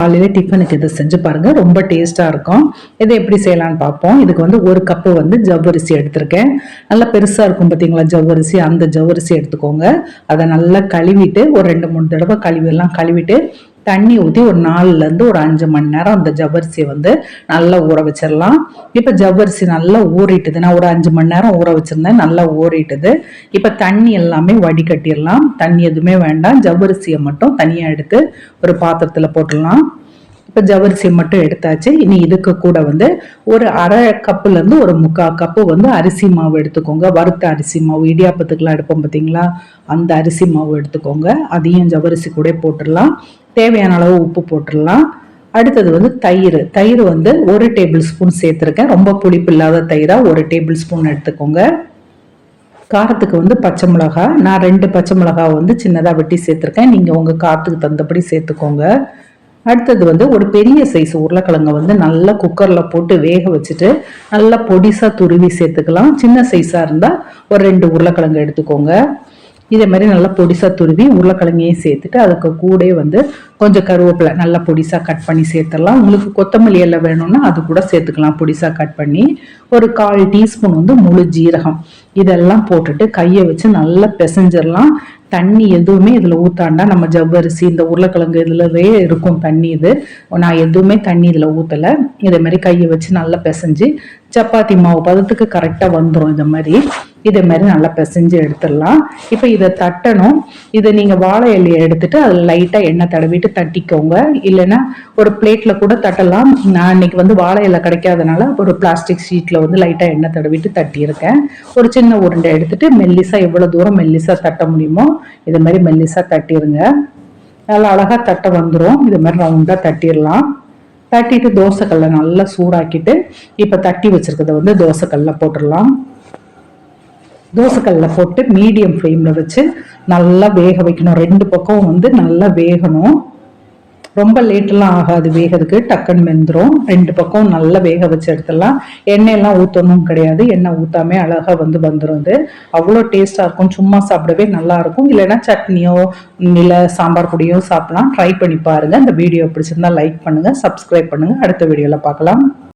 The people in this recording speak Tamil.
காலையில் டிஃபனுக்கு இதை செஞ்சு பாருங்கள் ரொம்ப டேஸ்ட்டாக இருக்கும். இதை எப்படி செய்யலாம்னு பார்ப்போம். இதுக்கு வந்து ஒரு கப்பு வந்து ஜவ்வரிசி எடுத்திருக்கேன். நல்லா பெருசாக இருக்கும் பார்த்தீங்களா ஜவ்வரிசி? அந்த ஜவ்வரிசி எடுத்துக்கோங்க. அதை நல்லா கழுவிட்டு ஒரு ரெண்டு மூணு தடவை கழுவிடலாம் கழுவிட்டு தண்ணி ஊற்றி ஒரு நாலுலேருந்து ஒரு அஞ்சு மணி நேரம் அந்த ஜவ்வரிசியை வந்து நல்லா ஊற வச்சிடலாம் இப்போ ஜவ்வரிசி நல்லா ஊறிட்டுது. நான் ஒரு அஞ்சு மணி நேரம் ஊற வச்சுருந்தேன். நல்லா ஊறிட்டுது. இப்போ தண்ணி எல்லாமே வடிகட்டிடலாம் தண்ணி எதுவுமே வேண்டாம். ஜவ்வரிசியை மட்டும் தனியாக எடுத்து ஒரு பாத்திரத்தில் போட்டுடலாம் இப்போ ஜவ்வரிசியை மட்டும் எடுத்தாச்சு. இனி இதுக்கு கூட வந்து ஒரு அரை கப்புலேருந்து ஒரு முக்கால் கப்பு வந்து அரிசி மாவு எடுத்துக்கோங்க. வறுத்த அரிசி மாவு இடியாப்பத்துக்குலாம் எடுப்போம் பார்த்தீங்களா அந்த அரிசி மாவு எடுத்துக்கோங்க. அதையும் ஜவ்வரிசி கூட போட்டுடலாம் தேவையான அளவு உப்பு போட்டுடலாம். அடுத்தது வந்து தயிர். தயிர் வந்து ஒரு டேபிள் ஸ்பூன் சேர்த்துருக்கேன். ரொம்ப புளிப்பு இல்லாத தயிராக ஒரு டேபிள் ஸ்பூன் எடுத்துக்கோங்க. காரத்துக்கு வந்து பச்சை மிளகா. நான் ரெண்டு பச்சை மிளகா வந்து சின்னதாக வெட்டி சேர்த்துருக்கேன். நீங்கள் உங்கள் காரத்துக்கு தந்தபடி சேர்த்துக்கோங்க. அடுத்தது வந்து ஒரு பெரிய சைஸ் உருளைக்கிழங்கை வந்து நல்லா குக்கரில் போட்டு வேக வச்சுட்டு நல்லா பொடிசாக துருவி சேர்த்துக்கலாம். சின்ன சைஸாக இருந்தால் ஒரு ரெண்டு உருளைக்கிழங்கு எடுத்துக்கோங்க. இதே மாதிரி நல்லா பொடிசாக துருவி உருளைக்கிழங்கையும் சேர்த்துட்டு அதுக்கு கூட வந்து கொஞ்சம் கருவேப்பிலை நல்லா பொடிசாக கட் பண்ணி சேர்த்துடலாம். உங்களுக்கு கொத்தமல்லி எல்லாம் வேணும்னா அது கூட சேர்த்துக்கலாம். பொடிசாக கட் பண்ணி ஒரு கால் டீஸ்பூன் வந்து முழு ஜீரகம் இதெல்லாம் போட்டுட்டு கையை வச்சு நல்லா பிசைஞ்சிடலாம். தண்ணி எதுவுமே இதில் ஊத்தாண்டா நம்ம ஜவ்வரிசி இந்த உருளைக்கிழங்கு இதுலவே இருக்கும் தண்ணி இது. நான் எதுவுமே தண்ணி இதில் ஊற்றலை இதே மாதிரி கையை வச்சு நல்லா பிசைஞ்சு சப்பாத்தி மாவு பதத்துக்கு கரெக்டாக வந்துடும் இந்த மாதிரி. இதே மாதிரி நல்லா பிசைஞ்சு எடுத்துடலாம். இப்போ இதை தட்டணும். இதை நீங்கள் வாழை இலையை எடுத்துட்டு அதில் லைட்டாக எண்ணெய் தடவிட்டு தட்டிக்கோங்க. இல்லைன்னா ஒரு பிளேட்டில் கூட தட்டலாம். நான் இன்னைக்கு வந்து வாழை இலை கிடைக்காதனால ஒரு பிளாஸ்டிக் ஷீட்டில் வந்து லைட்டாக எண்ணெய் தடவிட்டு தட்டியிருக்கேன். ஒரு சின்ன உருண்டை எடுத்துட்டு மெல்லிசாக எவ்வளோ தூரம் மெல்லிசாக தட்ட முடியுமோ இது மாதிரி மெல்லிசாக தட்டிடுங்க நல்லா அழகாக தட்ட வந்துடும் இது மாதிரி ரவுண்டாக தட்டிடலாம். தட்டிட்டு தோசைக்கல்லை நல்லா சூடாக்கிட்டு இப்போ தட்டி வச்சிருக்கிறத வந்து தோசைக்கல்லில் போட்டுடலாம். தோசைக்கல்ல போட்டு மீடியம் ஃப்ளேமில் வச்சு நல்லா வேக வைக்கணும். ரெண்டு பக்கம் வந்து நல்லா வேகணும். ரொம்ப லேட்டெல்லாம் ஆகாது வேகிறதுக்கு. டக்குன்னு வெந்துடும் ரெண்டு பக்கம் நல்லா வேக வச்சு எடுத்துடலாம். எண்ணெயெல்லாம் ஊற்றணும் கிடையாது. எண்ணெய் ஊற்றாமே அழகாக வந்து வந்துடும் இது அவ்வளோ டேஸ்ட்டாக இருக்கும். சும்மா சாப்பிடவே நல்லா இருக்கும். இல்லைன்னா சட்னியோ இல்லை சாம்பார் பொடியோ சாப்பிடலாம். ட்ரை பண்ணி பாருங்கள் இந்த வீடியோ பிடிச்சிருந்தா லைக் பண்ணுங்கள் சப்ஸ்கிரைப் பண்ணுங்கள் அடுத்த வீடியோவில் பார்க்கலாம்.